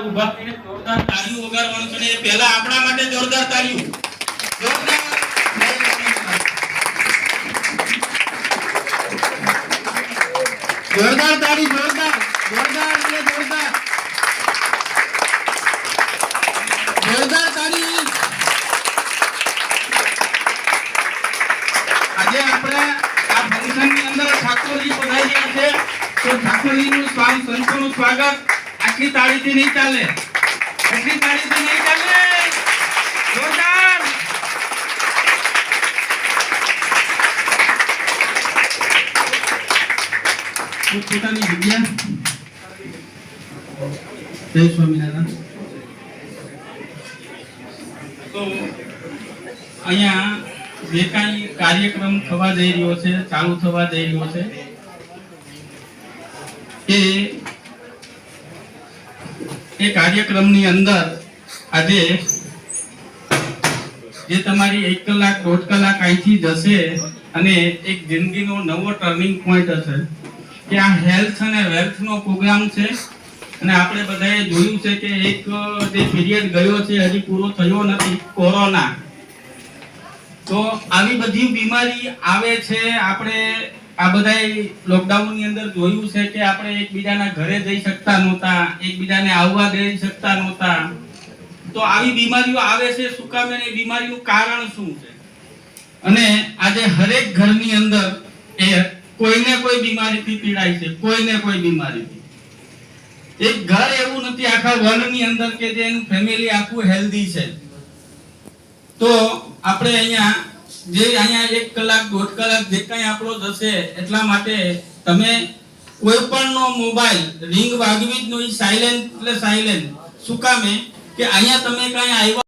બધા આપણા આ ફંક્શનની અંદર ઠાકોરજી છે. તો સ્વાગત. આટલી તાળીથી નહીં ચાલે. આટલી તાળીથી નહીં ચાલે. પોતાની જગ્યા. જય સ્વામિનારાયણ. તો અહીંયા જે કાંઈ કાર્યક્રમ થવા જઈ રહ્યો છે, ચાલુ થવા જઈ રહ્યો છે એ એ કાર્યક્રમની અંદર આજે જે તમારી એક કલાક, દોઢ કલાક અહીંથી જશે અને એક જિંદગીનો નવો ટર્નિંગ પોઈન્ટ હશે કે આ હેલ્થ અને વેલ્થનો પ્રોગ્રામ છે. અને આપણે બધાએ જોયું છે કે એક, જે પીરિયડ ગયો છે, હજી પૂરો થયો નથી કોરોના તો આવી બધી બીમારી આવે છે, આપણે આ બધાએ લોકડાઉનની અંદર જોયું છે કે આપણે એકબીજાના ઘરે જઈ શકતા નહોતા, એકબીજાને આવવા દઈ શકતા નહોતા. તો આવી બીમારીઓ આવે છે, શું કામ એ બીમારીનું કારણ શું છે? અને આજે હરેક ઘરની અંદર એ કોઈને કોઈ બીમારીથી પીડાય છે, કોઈને કોઈ બીમારીથી. એક ઘર એવું નથી, આખા વર્લ્ડની અંદર કે જે એનું ફેમિલી આખું હેલ્ધી છે. તો આપણે અહીંયા જે અહીંયા એક કલાક, દોઢ કલાક જે કંઈ આપણો જશે, એટલા માટે તમે કોઈ પણ નો મોબાઈલ રિંગ વાગવી જ નહીં સાયલેન્ટ એટલે સાયલેન્ટ શું કામે કે અહીંયા તમે કાંઈ આવ્યા